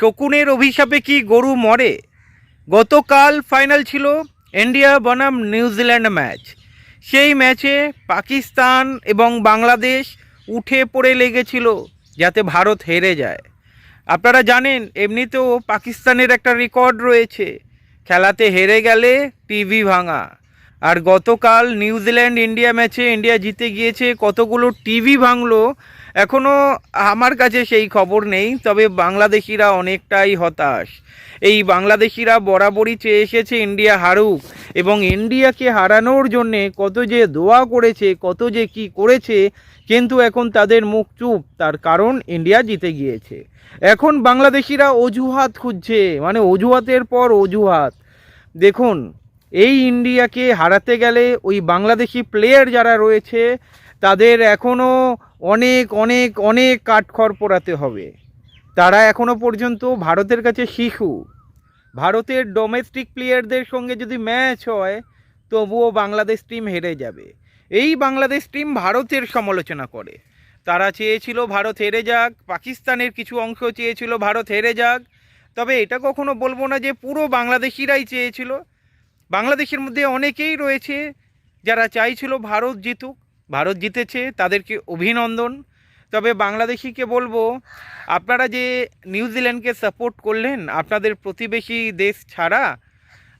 শকুনের অভিশাপে কি গরু মরে? গতকাল ফাইনাল ছিল ইন্ডিয়া বনাম নিউজিল্যান্ড ম্যাচ। সেই ম্যাচে পাকিস্তান এবং বাংলাদেশ উঠে পড়ে লেগেছিল যাতে ভারত হেরে যায়। আপনারা জানেন, এমনিতেও পাকিস্তানের একটা রেকর্ড রয়েছে। খেলাতে হেরে গেলে টিভি ভাঙা। আর গতকাল নিউজিল্যান্ড ইন্ডিয়া ম্যাচে ইন্ডিয়া জিতে গিয়েছে, কতগুলো টিভি ভাঙলো এখনও আমার কাছে সেই খবর নেই, তবে বাংলাদেশিরা অনেকটাই হতাশ। এই বাংলাদেশিরা বরাবরই চেয়ে এসেছে ইন্ডিয়া হারুক, এবং ইন্ডিয়াকে হারানোর জন্যে কত যে দোয়া করেছে, কত যে কি করেছে, কিন্তু এখন তাদের মুখ চুপ, তার কারণ ইন্ডিয়া জিতে গিয়েছে। এখন বাংলাদেশিরা অজুহাত খুঁজছে মানে অজুহাতের পর অজুহাত। দেখুন, এই ইন্ডিয়াকে হারাতে গেলে ওই বাংলাদেশি প্লেয়ার যারা রয়েছে তাদের এখনও অনেক অনেক অনেক কাঠখড় পোড়াতে হবে। তারা এখনও পর্যন্ত ভারতের কাছে শিশু। ভারতের ডোমেস্টিক প্লেয়ারদের সঙ্গে যদি ম্যাচ হয়, তবুও বাংলাদেশ টিম হেরে যাবে। এই বাংলাদেশ টিম ভারতের সমালোচনা করে। তারা চেয়েছিল ভারত হেরে যাক, পাকিস্তানের কিছু অংশ চেয়েছিল ভারত হেরে যাক। তবে এটা কখনো বলব না যে পুরো বাংলাদেশিরাই চেয়েছিল। বাংলাদেশের মধ্যে অনেকেই রয়েছে যারা চাইছিল ভারত জিতুক। ভারত জিতেছে, তাদেরকে অভিনন্দন। তবে বাংলাদেশিকে বলব, আপনারা যে নিউজিল্যান্ডকে সাপোর্ট করলেন, আপনাদের প্রতিবেশী দেশ ছাড়া,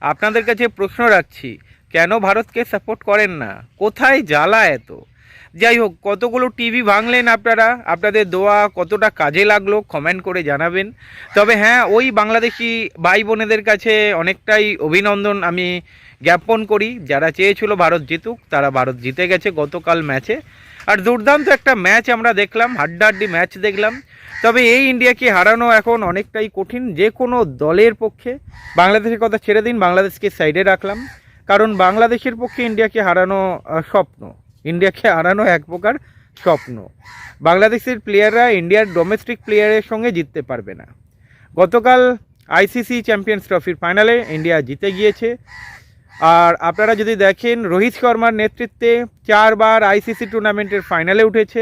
আপনাদের কাছে প্রশ্ন রাখছি, কেন ভারতকে সাপোর্ট করেন না? কোথায় জ্বালা এত? যাই হোক, কতগুলো টিভি ভাঙলেন আপনারা? আপনাদের দোয়া কতটা কাজে লাগল? কমেন্ট করে জানাবেন। তবে হ্যাঁ ওই বাংলাদেশি ভাই বোনেদের কাছে অনেকটাই অভিনন্দন। আমি জ্ঞাপন করি, যারা চেয়েছিল ভারত জিতুক, তারা ভারত জিতে গেছে গতকাল ম্যাচে। আর দুর্দান্ত একটা ম্যাচ আমরা দেখলাম, হাড্ডাহাড্ডি ম্যাচ দেখলাম। তবে এই ইন্ডিয়াকে হারানো এখন অনেকটাই কঠিন, যে কোনো দলের পক্ষে। বাংলাদেশের কথা ছেড়ে দিন, বাংলাদেশকে সাইডে রাখলাম। কারণ বাংলাদেশের পক্ষে ইন্ডিয়াকে হারানো স্বপ্ন। ইন্ডিয়াকে হারানো এক প্রকার স্বপ্ন। বাংলাদেশের প্লেয়াররা ইন্ডিয়ার ডোমেস্টিক প্লেয়ারের সঙ্গে জিততে পারবে না। গতকাল আইসিসি চ্যাম্পিয়ন্স ট্রফির ফাইনালে ইন্ডিয়া জিতে গিয়েছে। আর আপনারা যদি দেখেন, রোহিত শর্মার নেতৃত্বে চারবার আইসিসি টুর্নামেন্টের ফাইনালে উঠেছে।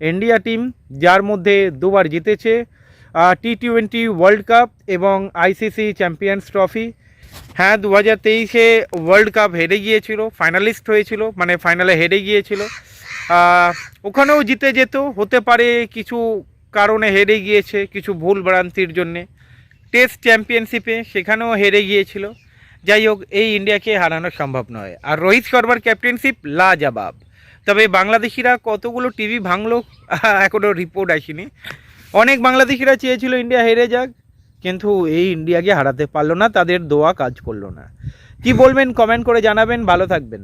ইন্ডিয়া টিম যার মধ্যে দুবার জিতেছে। টি টোয়েন্টি ওয়ার্ল্ড কাপ এবং আইসিসি চ্যাম্পিয়ন্স ট্রফি হ্যাঁ দু হাজার তেইশে ওয়ার্ল্ড কাপ হেরে গিয়েছিল ফাইনালিস্ট হয়েছিল মানে ফাইনালে হেরে গিয়েছিল। ওখানেও জিতে যেত, হতে পারে কিছু কারণে হেরে গিয়েছে, কিছু ভুল ভ্রান্তির জন্যে। টেস্ট চ্যাম্পিয়নশিপে সেখানেও হেরে গিয়েছিল। যাই হোক এই ইন্ডিয়াকে হারানো সম্ভব নয়। আর রোহিত শর্মার ক্যাপ্টেনশিপ লা জবাব তবে বাংলাদেশিরা কতগুলো টিভি ভাঙলো এখনও রিপোর্ট আসেনি। অনেক বাংলাদেশিরা চেয়েছিল ইন্ডিয়া হেরে যাক, কিন্তু এই ইন্ডিয়াকে হারাতে পারল না, তাদের দোয়া কাজ করল না। কি বলবেন কমেন্ট করে জানাবেন, ভালো থাকবেন।